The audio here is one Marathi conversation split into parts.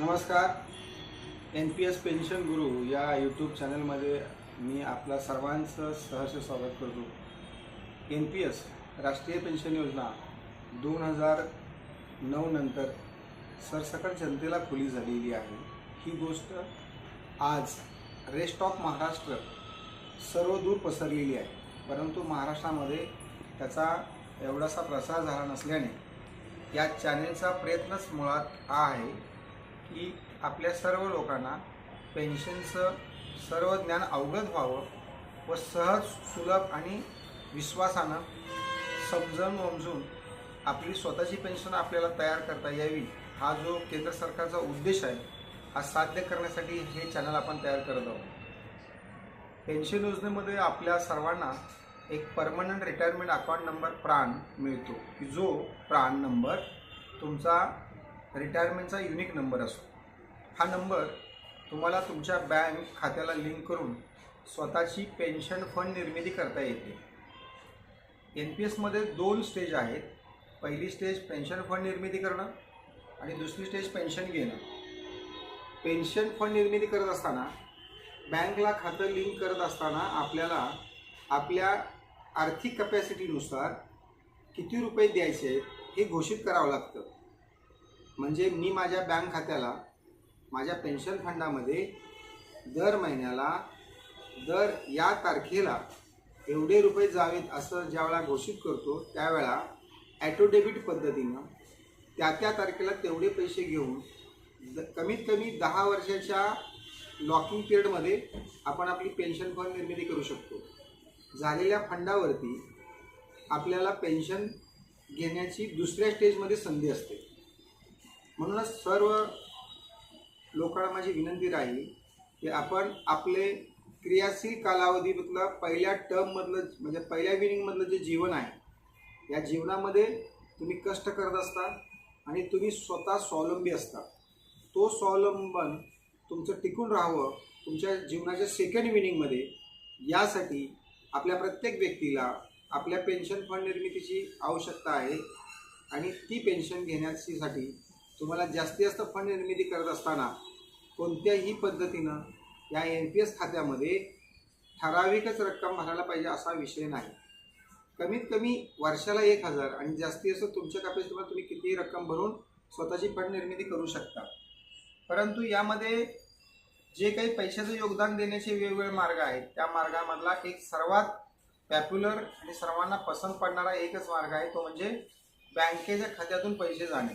नमस्कार. एन पी एस पेन्शन गुरु या यूट्यूब चॅनलमध्ये मी आपला सर्वांचं सहर्ष स्वागत करतो. एन पी एस राष्ट्रीय पेन्शन योजना दोन हजार नऊ नंतर सरसकट जनतेला खुली झालेली आहे. ही गोष्ट आज रेस्ट ऑफ महाराष्ट्र सर्व दूर पसरलेली आहे. परंतु महाराष्ट्रामध्ये त्याचा एवढासा प्रसार झाला नसल्याने या चॅनेलचा प्रयत्नच मुळात हा आहे. की आपल्या सर्व लोकांना पेन्शनचं सर्व ज्ञान अवगत व्हावं व सहज सुलभ आणि विश्वासानं समजून वमजून आपली स्वतःची पेन्शन आपल्याला तयार करता यावी हा जो केंद्र सरकारचा उद्देश आहे हा साध्य करण्यासाठी हे चॅनल आपण तयार करत आहोत. पेन्शन योजनेमध्ये आपल्या सर्वांना एक परमनंट रिटायरमेंट अकाउंट नंबर प्राण मिळतो की जो प्राण नंबर तुमचा रिटायरमेंटचा युनिक नंबर असतो हा नंबर तुम्हाला तुमच्या बँक खात्याला लिंक करून स्वतःची पेन्शन फंड निर्मिती करता येते. एन पी एसमध्ये दोन स्टेज आहेत. पहिली स्टेज पेन्शन फंड निर्मिती करणं आणि दुसरी स्टेज पेन्शन घेणं. पेन्शन फंड निर्मिती करत असताना बँकला खातं लिंक करत असताना आपल्याला आपल्या आर्थिक कपॅसिटीनुसार किती रुपये द्यायचे हे घोषित करावं लागतं. म्हणजे मी माझ्या बँक खात्याला माझ्या पेन्शन फंडामध्ये दर महिन्याला दर या तारखेला एवढे रुपये जावेत असं ज्यावेळा घोषित करतो त्यावेळा ॲटो डेबिट पद्धतीनं त्या त्या तारखेला तेवढे पैसे घेऊन द कमीत कमी दहा वर्षाच्या लॉकिंग पिरियडमध्ये आपण आपली पेन्शन फंड निर्मिती करू शकतो. झालेल्या फंडावरती आपल्याला पेन्शन घेण्याची दुसऱ्या स्टेजमध्ये संधी असते. म्हणूनच सर्व लोकांना माझी विनंती राहील की आपण आपले क्रियाशील कालावधीमधलं पहिल्या टर्ममधलं म्हणजे पहिल्या विनिंगमधलं जे जीवन आहे या जीवनामध्ये तुम्ही कष्ट करत असता आणि तुम्ही स्वतः स्वावलंबी असता. तो स्वावलंबन तुमचं टिकून राहावं तुमच्या जीवनाच्या सेकंड विनिंगमध्ये यासाठी आपल्या प्रत्येक व्यक्तीला आपल्या पेन्शन फंड निर्मितीची आवश्यकता आहे आणि ती पेन्शन घेण्यासाठी तुम्हाला जास्तीत जास्त फंड निर्मिती करत असताना कोणत्याही पद्धतीनं या एन पी एस खात्यामध्ये ठराविकच रक्कम भरायला पाहिजे असा विषय नाही. कमीत कमी वर्षाला एक हजार आणि जास्तीत जास्त तुमच्या कॅपॅसिटीमध्ये तुम्ही कितीही रक्कम भरून स्वतःची फंड निर्मिती करू शकता. परंतु यामध्ये जे काही पैशाचं योगदान देण्याचे वेगवेगळे मार्ग आहेत त्या मार्गामधला एक सर्वात पॅप्युलर आणि सर्वांना पसंत पडणारा एकच मार्ग आहे तो म्हणजे बँकेच्या खात्यातून पैसे जाणे.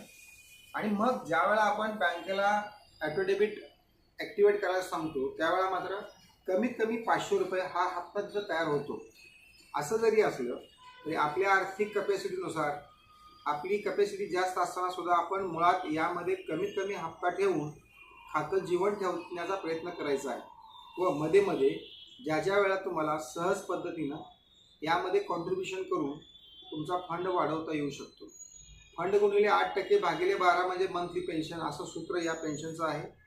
आणि मग ज्यावेळेला आपण बँकेला ॲटोडेबिट ॲक्टिवेट करायला सांगतो त्यावेळेला मात्र कमीत कमी पाचशे रुपये हा हप्ता तिथं तयार होतो. असं जरी असलं तरी आपल्या आर्थिक कपॅसिटीनुसार आपली कपॅसिटी जास्त असताना सुद्धा आपण मुळात यामध्ये कमीत कमी हप्ता ठेवून खातं जीवन ठेवण्याचा प्रयत्न करायचा आहे. व मध्ये मध्ये ज्या ज्या वेळा तुम्हाला सहज पद्धतीनं यामध्ये कॉन्ट्रीब्युशन करून तुमचा फंड वाढवता येऊ शकतो. फंड गुणिले आठ टक्के भागिले बारा म्हणजे मंथली पेन्शन असं सूत्र या पेन्शनचं आहे.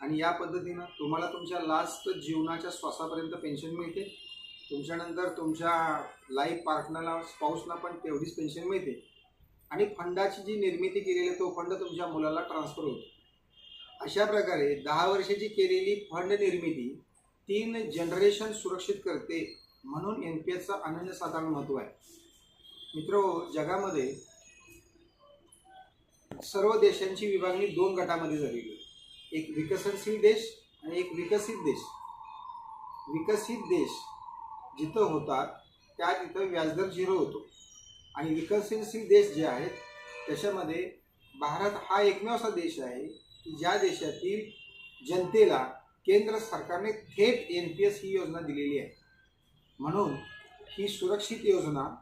आणि या पद्धतीनं तुम्हाला तुमच्या लास्ट जीवनाच्या श्वासापर्यंत पेन्शन मिळते. तुमच्यानंतर तुमच्या लाईफ पार्टनरला स्पाऊसला पण तेवढीच पेन्शन मिळते. आणि फंडाची जी निर्मिती केलेली आहे तो फंड तुमच्या मुलाला ट्रान्सफर होतो. अशा प्रकारे दहा वर्षाची केलेली फंड निर्मिती तीन जनरेशन सुरक्षित करते म्हणून एन पी एसचं अनन्यसाधारण महत्त्व आहे. मित्र जगामध्ये सर्व देशांची विभागणी दोन गटामध्ये झालेली आहे. एक विकसनशील देश आणि एक विकसित देश. विकसित देश जिथं होतात त्या तिथं व्याजदर झिरो होतो. आणि विकसनशील देश जे आहेत त्याच्यामध्ये भारत हा एकमेव असा देश आहे की ज्या देशातील जनतेला केंद्र सरकारने थेट एन पी एस ही योजना दिलेली आहे. म्हणून ही सुरक्षित योजना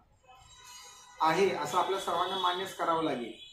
आहे असं आपल्या सर्वांना मान्यच करावं लागेल.